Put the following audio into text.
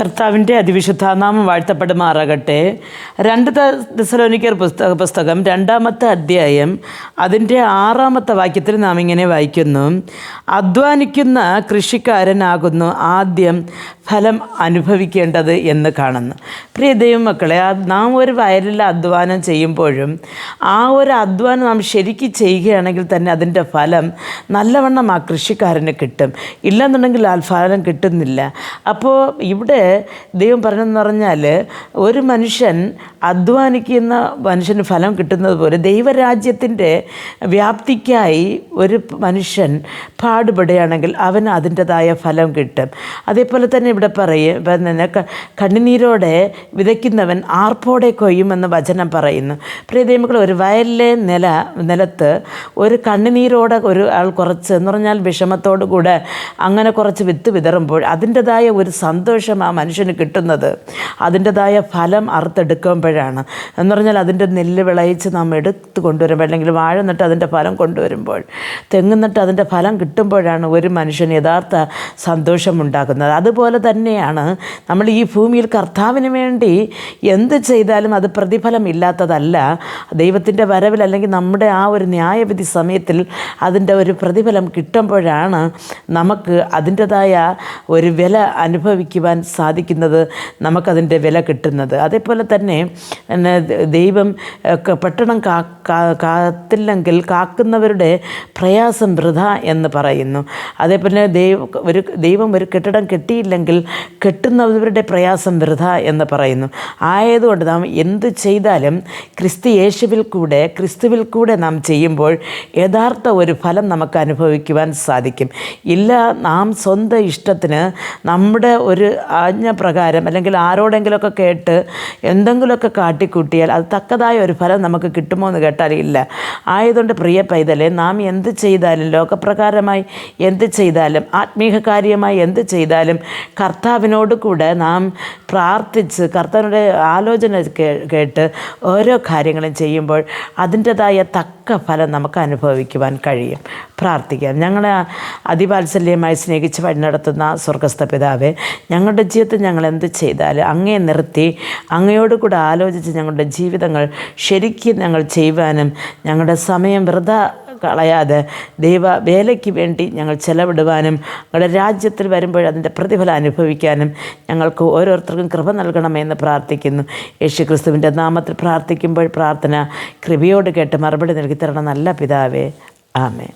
കർത്താവിന്റെ അതിവിശുദ്ധ നാമം വാഴ്ത്തപ്പെടുമാറാകട്ടെ. രണ്ട് ദസലോനിക്കർ പുസ്തക പുസ്തകം രണ്ടാമത്തെ അധ്യായം അതിന്റെ ആറാമത്തെ വാക്യത്തിൽ നാം ഇങ്ങനെ വായിക്കുന്നു. അധ്വാനിക്കുന്ന കൃഷിക്കാരനാകുന്നു ആദ്യം ഫലം അനുഭവിക്കേണ്ടത് എന്ന് കാണുന്നു. പ്രിയ ദൈവമക്കളെ നാം ഒരു വയലിൽ അധ്വാനം ചെയ്യുമ്പോഴും ആ ഒരു അധ്വാനം നാം ശരിക്കും ചെയ്യുകയാണെങ്കിൽ തന്നെ അതിന്റെ ഫലം നല്ലവണ്ണം ആ കൃഷിക്കാരന് കിട്ടും. ഇല്ലെന്നുണ്ടെങ്കിൽ ആ ഫലം കിട്ടുന്നില്ല. അപ്പോൾ ഇവിടെ ദൈവം പറഞ്ഞതെന്ന് പറഞ്ഞാൽ ഒരു മനുഷ്യൻ അധ്വാനിക്കുന്ന മനുഷ്യന് ഫലം കിട്ടുന്നത് പോലെ ദൈവരാജ്യത്തിന്റെ വ്യാപ്തിക്കായി ഒരു മനുഷ്യൻ പാടുപെടുകയാണെങ്കിൽ അവന് അതിന്റെതായ ഫലം കിട്ടും. അതേപോലെ തന്നെ ഇവിടെ പറയും കണ്ണുനീരോടെ വിതയ്ക്കുന്നവൻ ആർപ്പോടെ കൊയ്യുമെന്ന് വചനം പറയുന്നു. പ്രിയ ദൈവങ്ങൾ ഒരു വയലിലെ നില നിലത്ത് ഒരു കണ്ണുനീരോടെ ഒരു ആൾ കുറച്ച് എന്ന് പറഞ്ഞാൽ വിഷമത്തോടു കൂടെ അങ്ങനെ കുറച്ച് വിത്ത് വിതറുമ്പോൾ അതിന്റെതായ ഒരു സന്തോഷം ആ മനുഷ്യന് കിട്ടുന്നത് അതിന്റെതായ ഫലം അറുത്തെടുക്കുമ്പോഴാണ്. എന്ന് പറഞ്ഞാൽ അതിന്റെ നെല്ല് വിളയിച്ച് നാം എടുത്ത് കൊണ്ടുവരുമ്പോൾ അല്ലെങ്കിൽ വാഴ നട്ട് അതിന്റെ ഫലം കൊണ്ടുവരുമ്പോൾ തെങ്ങ് നട്ട് അതിന്റെ ഫലം കിട്ടുമ്പോഴാണ് ഒരു മനുഷ്യന് യഥാർത്ഥ സന്തോഷമുണ്ടാകുന്നത് അതുപോലെ തന്നെയാണ് നമ്മൾ ഈ ഭൂമിയിൽ കർത്താവിന് വേണ്ടി എന്ത് ചെയ്താലും അത് പ്രതിഫലം ഇല്ലാത്തതല്ല ദൈവത്തിന്റെ വരവിൽ അല്ലെങ്കിൽ നമ്മുടെ ആ ഒരു ന്യായവിധി സമയത്തിൽ അതിന്റെ ഒരു പ്രതിഫലം കിട്ടുമ്പോഴാണ് നമുക്ക് അതിന്റെതായ ഒരു വില അനുഭവിക്കുവാൻ സാധിക്കുന്നത് നമുക്കതിന്റെ വില കിട്ടുന്നത്. അതേപോലെ തന്നെ ദൈവം പട്ടണം കാത്തില്ലെങ്കിൽ കാക്കുന്നവരുടെ പ്രയാസം വൃഥ എന്ന് പറയുന്നു. അതേപോലെ ദൈവം ഒരു ദൈവം ഒരു കെട്ടിടം കെട്ടിയില്ലെങ്കിൽ കെട്ടുന്നവരുടെ പ്രയാസം വൃഥ എന്ന് പറയുന്നു. ആയതുകൊണ്ട് നാം എന്ത് ചെയ്താലും ക്രിസ്തു യേശുവിൽ കൂടെ ക്രിസ്തുവിൽ കൂടെ നാം ചെയ്യുമ്പോൾ യഥാർത്ഥ ഒരു ഫലം നമുക്ക് അനുഭവിക്കുവാൻ സാധിക്കും. ഇല്ല നാം സ്വന്തം ഇഷ്ടത്തിന് നമ്മുടെ ഒരു ആജ്ഞ പ്രകാരം അല്ലെങ്കിൽ ആരോടെങ്കിലുമൊക്കെ കേട്ട് എന്തെങ്കിലുമൊക്കെ കാട്ടിക്കൂട്ടിയാൽ അത് തക്കതായ ഒരു ഫലം നമുക്ക് കിട്ടുമോ എന്ന് കേട്ടാൽ ഇല്ല. ആയതുകൊണ്ട് പ്രിയ പൈതലെ നാം എന്ത് ചെയ്താലും ലോകപ്രകാരമായി എന്ത് ചെയ്താലും ആത്മീക കാര്യമായി എന്ത് ചെയ്താലും കർത്താവിനോട് കൂടെ നാം പ്രാർത്ഥിച്ച് കർത്താവിന്റെ ആലോചന കേട്ട് ഓരോ കാര്യങ്ങളും ചെയ്യുമ്പോൾ അതിന്റെതായ തക്ക ഫലം നമുക്ക് അനുഭവിക്കുവാൻ കഴിയും. പ്രാർത്ഥിക്കാം. ഞങ്ങളെ അതിവാത്സല്യമായി സ്നേഹിച്ച് വഴി നടത്തുന്ന സ്വർഗസ്ഥ പിതാവെ ഞങ്ങളുടെ ജീവിതത്തിൽ ഞങ്ങൾ എന്ത് ചെയ്താലും അങ്ങേ നിർത്തി അങ്ങയോട് കൂടെ ആലോചിച്ച് ഞങ്ങളുടെ ജീവിതങ്ങൾ ശരിക്കും ഞങ്ങൾ ചെയ്യുവാനും ഞങ്ങളുടെ സമയം വൃഥ കളയാതെ ദൈവ വേലയ്ക്ക് വേണ്ടി ഞങ്ങൾ ചെലവിടുവാനും ഞങ്ങളുടെ രാജ്യത്തിൽ വരുമ്പോൾ അതിന്റെ പ്രതിഫലം അനുഭവിക്കാനും ഞങ്ങൾക്ക് ഓരോരുത്തർക്കും കൃപ നൽകണമെന്ന് പ്രാർത്ഥിക്കുന്നു. യേശു ക്രിസ്തുവിന്റെ നാമത്തിൽ പ്രാർത്ഥിക്കുമ്പോൾ പ്രാർത്ഥന കൃപയോട് കേട്ട് മറുപടി നൽകി തരണം. നല്ല പിതാവേ. ആമേ